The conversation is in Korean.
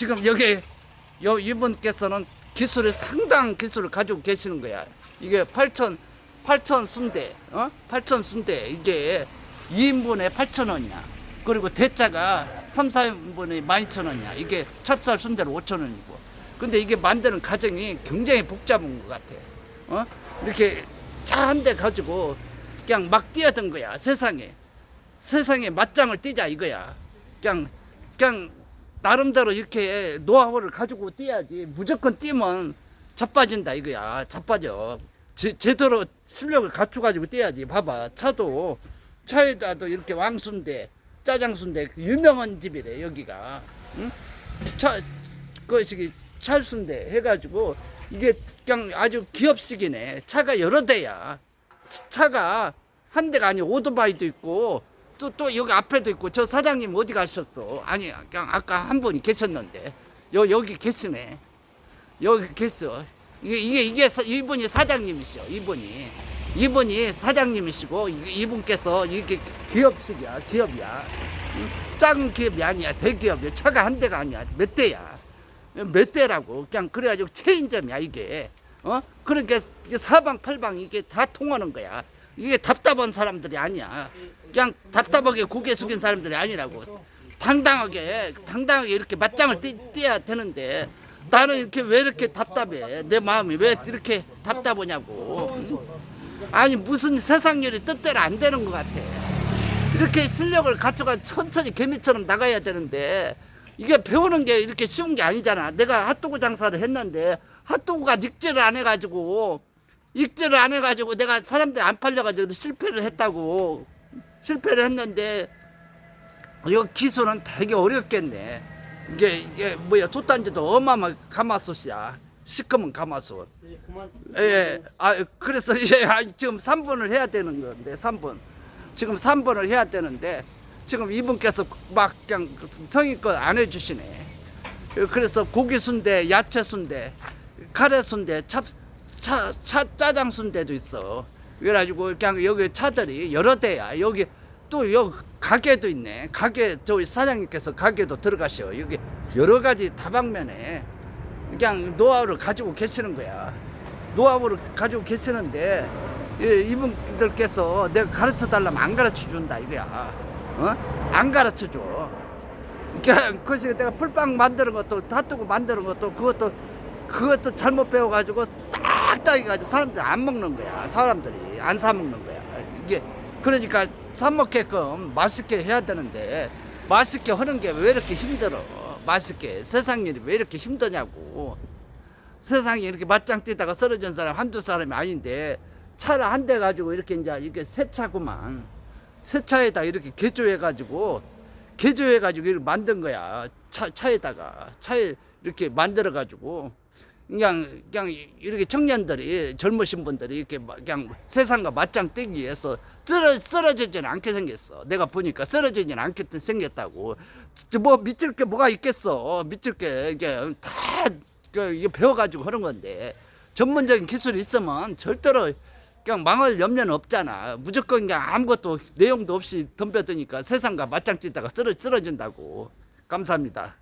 지금 여기 요 이분께서는 기술이 상당한 기술을 가지고 계시는 거야. 이게 8천 8천 순대, 어? 8천 순대 이게 2인분에 8천 원이야. 그리고 대짜가 3, 4인분에 12,000원이야. 이게 찹쌀 순대로 5천 원이고. 근데 이게 만드는 과정이 굉장히 복잡한 것 같아. 어? 이렇게 차 한 대 가지고 그냥 막 뛰어든 거야 세상에. 세상에 맞짱을 뛰자 이거야. 그냥 그냥 나름대로 이렇게 노하우를 가지고 뛰어야지. 무조건 뛰면 자빠진다 이거야. 자빠져. 제, 제대로 실력을 갖춰가지고 뛰어야지. 봐봐. 차도 차에다도 이렇게 왕순대, 짜장순대 그 유명한 집이래 여기가. 응? 차 그것이 찰순대 해가지고 이게 그냥 아주 기업식이네. 차가 여러 대야. 차- 차가 한 대가 아니고 오토바이도 있고 또 또 여기 앞에도 있고 저 사장님 어디 가셨어? 아니 그냥 아까 한 분이 계셨는데 여 여기 계시네. 여기 계셔. 이게 이게 이게 사- 이분이 사장님이시오. 이분이 이분이 사장님이시고 이- 이분께서 이게 기업식이야. 기업이야. 응? 작은 기업이 아니야. 대기업이야. 차가 한 대가 아니야. 몇 대야. 몇 대라고 그냥 그래가지고 체인점이야 이게 어 그러니까 사방팔방 이게 다 통하는 거야 이게 답답한 사람들이 아니야. 그냥 답답하게 고개 숙인 사람들이 아니라고. 당당하게 당당하게 이렇게 맞짱을 띄, 띄야 되는데 나는 이렇게 왜 이렇게 답답해? 내 마음이 왜 이렇게 답답하냐고. 아니 무슨 세상 일이 뜻대로 안 되는 것 같아. 이렇게 실력을 갖춰가 천천히 개미처럼 나가야 되는데 이게 배우는 게 이렇게 쉬운 게 아니잖아. 내가 핫도그 장사를 했는데 핫도그가 익지를 안 해가지고 익지를 안 해가지고 내가 사람들 안 팔려가지고 실패를 했다고 실패를 했는데 이거 기술은 되게 어렵겠네. 이게 이게 뭐야 돛단지도 어마어마 가마솥이야. 시커먼 가마솥. 예, 아 그래서 이제 아, 지금 3분을 해야 되는 건데 3분. 지금 3번을 해야 되는데 지금 이분께서 막 그냥 성의껏 안 해주시네. 그래서 고기 순대, 야채 순대, 카레 순대, 찹, 차, 차, 짜장 순 대도 있어. 그래가지고 그냥 여기 차들이 여러 대야. 여기 또 여기 가게도 있네. 가게 저희 사장님께서 가게도 들어가셔. 여기 여러 가지 다방면에 그냥 노하우를 가지고 계시는 거야. 노하우를 가지고 계시는데 예, 이분들께서 내가 가르쳐 달라면 안 가르쳐 준다 이거야. 어? 안 가르쳐 줘. 그러니까 그것이 내가 풀빵 만드는 것도 핫도그 만드는 것도 그것도 그것도 잘못 배워가지고 딱 딱 해가지고 사람들 안 먹는 거야. 사람들이 안 사 먹는 거야. 이게 그러니까 사 먹게끔 맛있게 해야 되는데 맛있게 하는 게 왜 이렇게 힘들어? 맛있게 세상 일이 왜 이렇게 힘드냐고. 세상에 이렇게 맞짱 뛰다가 쓰러진 사람 한두 사람이 아닌데 차를 한 대 가지고 이렇게 이제 이게 새 차구만 새 차에다 이렇게 개조해 가지고 개조해 가지고 이렇게 만든 거야 차 차에다가 차에 이렇게 만들어 가지고 그냥 그냥 이렇게 청년들이 젊으신 분들이 이렇게 막 그냥 세상과 맞짱 뜨기 위해서 쓰러 쓰러지지는 않게 생겼어. 내가 보니까 쓰러지지는 않게 생겼다고. 뭐 믿을 게 뭐가 있겠어. 믿을 게 이게 다그 이게 배워가지고 하는 건데 전문적인 기술이 있으면 절대로 그냥 망할 염려는 없잖아. 무조건 그냥 아무것도 내용도 없이 덤벼드니까 세상과 맞짱 뜨다가 쓰러 쓰러진다고. 감사합니다.